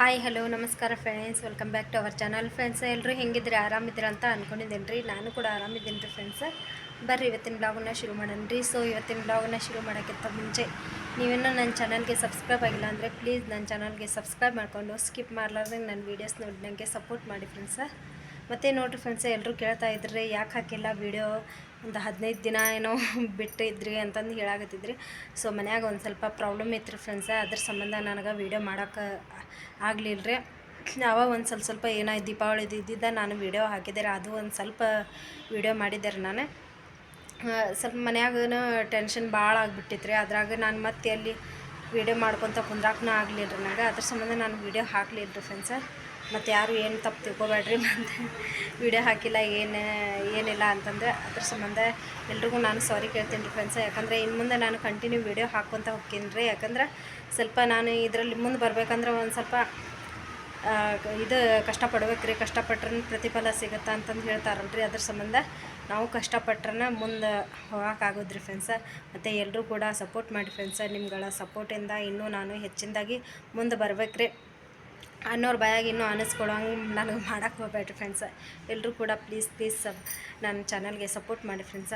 Hi hello ನಮಸ್ಕಾರ friends welcome back to our channel friends ಎಲ್ಲರೂ ಹೆಂಗಿದ್ರೆ? ಆರಾಮಿದ್ದೀರ ಅಂತ ಅಂದ್ಕೊಂಡಿದ್ದೀನಿ ರೀ ನಾನು ಕೂಡ ಆರಾಮಿದ್ದೀನಿ ರೀ ಫ್ರೆಂಡ್ಸ್ ಬರ್ರಿ, ಇವತ್ತಿನ ಬ್ಲಾಗನ್ನ ಶುರು ಮಾಡೋಣ ರೀ ಸೊ ಇವತ್ತಿನ ಬ್ಲಾಗನ್ನ ಶುರು ಮಾಡೋಕ್ಕಿಂತ ಮುಂಚೆ ನೀವೇನೋ ನನ್ನ ಚಾನಲ್ಗೆ ಸಬ್ಸ್ಕ್ರೈಬ್ ಆಗಿಲ್ಲ ಅಂದರೆ ಪ್ಲೀಸ್ ನನ್ನ ಚಾನಲ್ಗೆ ಸಬ್ಸ್ಕ್ರೈಬ್ ಮಾಡಿಕೊಂಡು ಸ್ಕಿಪ್ ಮಾಡಲಾರ್ದಂಗೆ ನನ್ನ ವೀಡಿಯೋಸ್ ನೋಡಿ ನನಗೆ ಸಪೋರ್ಟ್ ಮಾಡಿ ಫ್ರೆಂಡ್ಸ ಮತ್ತು ನೋಡಿರಿ ಫ್ರೆಂಡ್ಸ್ ಎಲ್ಲರೂ ಕೇಳ್ತಾ ಇದ್ರಿ, ಯಾಕೆ ಹಾಕಿಲ್ಲ ವೀಡಿಯೋ ಒಂದು ಹದಿನೈದು ದಿನ ಏನೋ ಬಿಟ್ಟಿದ್ರಿ ಅಂತಂದು ಹೇಳಾಕತ್ತಿದ್ರಿ. ಸೊ ಮನ್ಯಾಗ ಒಂದು ಸ್ವಲ್ಪ ಪ್ರಾಬ್ಲಮ್ ಇತ್ತು ರೀ ಫ್ರೆಂಡ್ಸ ಅದ್ರ ಸಂಬಂಧ ನನಗೆ ವೀಡಿಯೋ ಮಾಡೋಕೆ ಆಗಲಿಲ್ಲ ರೀ ಅವ ಒಂದು ಸ್ವಲ್ಪ ಸ್ವಲ್ಪ ಏನಾಯ್ತು ದೀಪಾವಳಿದು ಇದ್ದಿದ್ದ ನಾನು ವೀಡಿಯೋ ಹಾಕಿದ್ದೆ ಅದು ಒಂದು ಸ್ವಲ್ಪ ವೀಡಿಯೋ ಮಾಡಿದ್ದೆ ನಾನು. ಸ್ವಲ್ಪ ಮನ್ಯಾಗ ಟೆನ್ಷನ್ ಭಾಳ ಆಗಿಬಿಟ್ಟಿತ್ತು ರೀ ಅದ್ರಾಗ ನಾನು ಮತ್ತೆ ಅಲ್ಲಿ ವೀಡಿಯೋ ಮಾಡ್ಕೊತ ಕುಂದ್ರಾಕನೂ ಆಗಲಿಲ್ಲ ರೀ ನನಗೆ ಅದ್ರ ಸಂಬಂಧ ನಾನು ವೀಡಿಯೋ ಹಾಕಲಿಲ್ಲ ರೀ ಫ್ರೆಂಡ್ಸ ಮತ್ತು ಯಾರು ಏನು ತಪ್ಪು ತಿಳ್ಕೊಬೇಡ್ರಿ ಮತ್ತು ವೀಡಿಯೋ ಹಾಕಿಲ್ಲ, ಏನು, ಏನಿಲ್ಲ ಅಂತಂದ್ರೆ ಅದ್ರ ಸಂಬಂಧ ಎಲ್ರಿಗೂ ನಾನು ಸಾರಿ ಕೇಳ್ತೀನಿ ರೀ ಫ್ರೆಂಡ್ಸ ಯಾಕಂದರೆ ಇನ್ನು ಮುಂದೆ ನಾನು ಕಂಟಿನ್ಯೂ ವೀಡಿಯೋ ಹಾಕ್ಕೊತ ಹೋಗ್ತೀನಿ ರೀ ಯಾಕಂದ್ರೆ ಸ್ವಲ್ಪ ನಾನು ಇದರಲ್ಲಿ ಮುಂದೆ ಬರಬೇಕಂದ್ರೆ ಒಂದು ಸ್ವಲ್ಪ ಇದು ಕಷ್ಟಪಡ್ಬೇಕು ರೀ ಕಷ್ಟಪಟ್ರೆ ಪ್ರತಿಫಲ ಸಿಗುತ್ತಾ ಅಂತಂದು ರೀ ಅದ್ರ ಸಂಬಂಧ. ನಾವು ಕಷ್ಟಪಟ್ರೆ ಮುಂದೆ ಹೋಗೋಕ್ಕಾಗೋದ್ರಿ ಫ್ರೆಂಡ್ಸ ಮತ್ತು ಎಲ್ಲರೂ ಕೂಡ ಸಪೋರ್ಟ್ ಮಾಡಿ ಫ್ರೆಂಡ್ಸ ನಿಮ್ಗಳ ಸಪೋರ್ಟಿಂದ ಇನ್ನೂ ನಾನು ಹೆಚ್ಚಿನದಾಗಿ ಮುಂದೆ ಬರ್ಬೇಕು ರೀ ಅನ್ನೋರ ಬಾಯಾಗಿ ಇನ್ನೂ ಅನ್ನಿಸ್ಕೊಳಂಗೆ ನನಗೆ ಮಾಡೋಕ್ಕೆ ಹೋಗ್ಬೇಡ್ರಿ ಫ್ರೆಂಡ್ಸ ಎಲ್ಲರೂ ಕೂಡ ಪ್ಲೀಸ್ ಪ್ಲೀಸ್ ನನ್ನ ಚಾನಲ್ಗೆ ಸಪೋರ್ಟ್ ಮಾಡಿ ಫ್ರೆಂಡ್ಸ